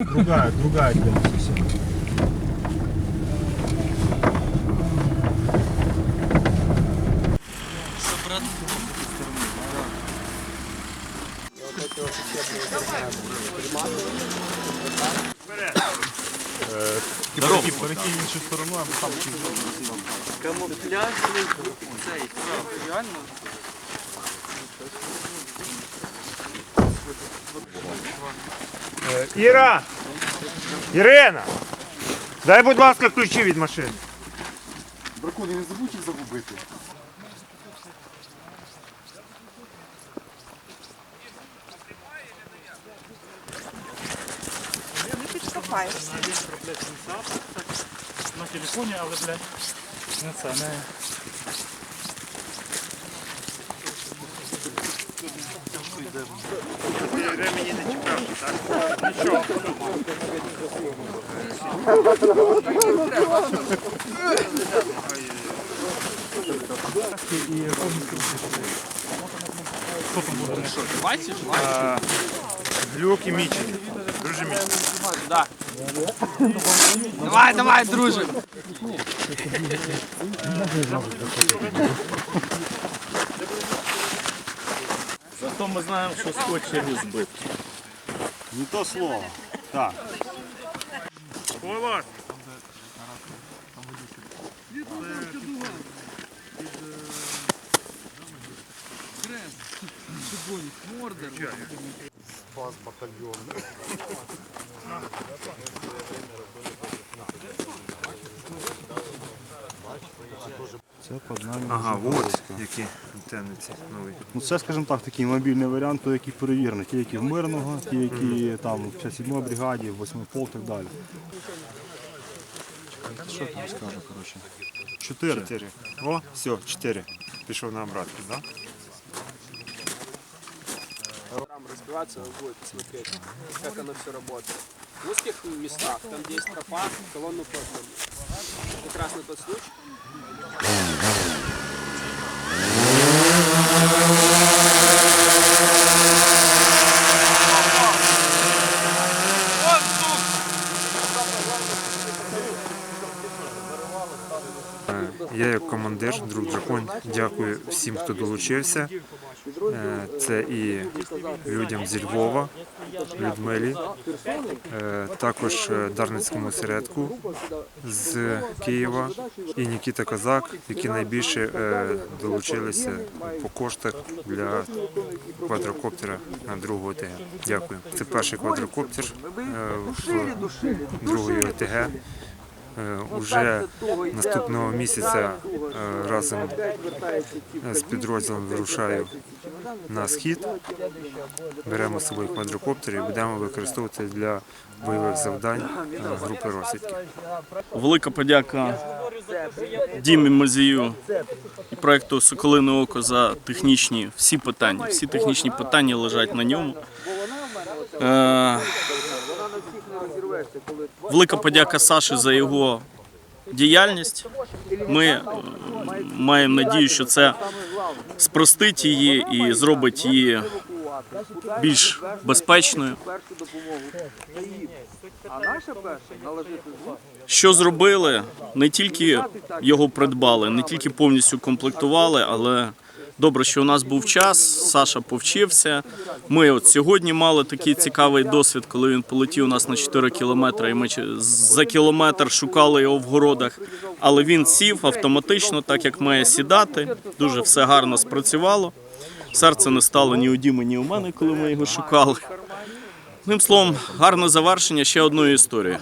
Другая, другая тема совсем. Перекинь, перекинь іншу сторону, а там Камуфляж, цей, реально. Іра! Ірина! Дай, будь ласка, ключі від машини. Дракони не забудь їх загубити. Не підкопаєшся. на телефоні, але, блядь, не це, не... Ремені не чекав, так? Нічого. Бачиш? Глюк і мічі. Дуже мічі. Давай, давай, друже. Зато ми знаємо, що скотч через збит. Не то слово. Так. Волос. Спас батальйон. Це під нами. Ага, от які антенни ці нові. Ну це, скажімо так, такий мобільний варіант, той, який перевірений. Ті, які в мирного, ті, які там в 57-й бригаді, в 8 пол і так далі. Чекайте, що там скажу, коротше. Чотири. Чотири. О, все, чотири. Пішов на обратку, так? Там разбиваться, вы будете смотреть, как оно все работает. В узких местах, там где есть тропа, колонну подняли. Как раз на тот случай. Я як командир, друг дракон, дякую всім, хто долучився. Е, Це і людям зі Львова, Людмилі, е, також е, Дарницькому осередку з Києва і Нікіта Козак, які найбільше долучилися по коштах для квадрокоптера на другу ОТГ. Дякую. Це перший квадрокоптер другої ОТГ. Е, Уже наступного місяця е, разом з підрозділом вирушаю на схід. Беремо з собою квадрокоптер і будемо використовувати для бойових завдань е, групи розвідки. Велика подяка Дімі Мазію і проекту Соколине Око за технічні всі питання. Всі технічні питання лежать на ньому. Велика подяка Саші за його діяльність. Ми е, маємо надію, що це спростить її і зробить її більш безпечною. Що зробили? Не тільки його придбали, не тільки повністю комплектували, але добре, що у нас був час. Саша повчився. Ми от сьогодні мали такий цікавий досвід, коли він полетів у нас на 4 кілометри, і ми за кілометр шукали його в городах. Але він сів автоматично, так як має сідати. Дуже все гарно спрацювало. Серце не стало ні у Діми, ні у мене, коли ми його шукали. Одним словом, гарне завершення ще одної історії.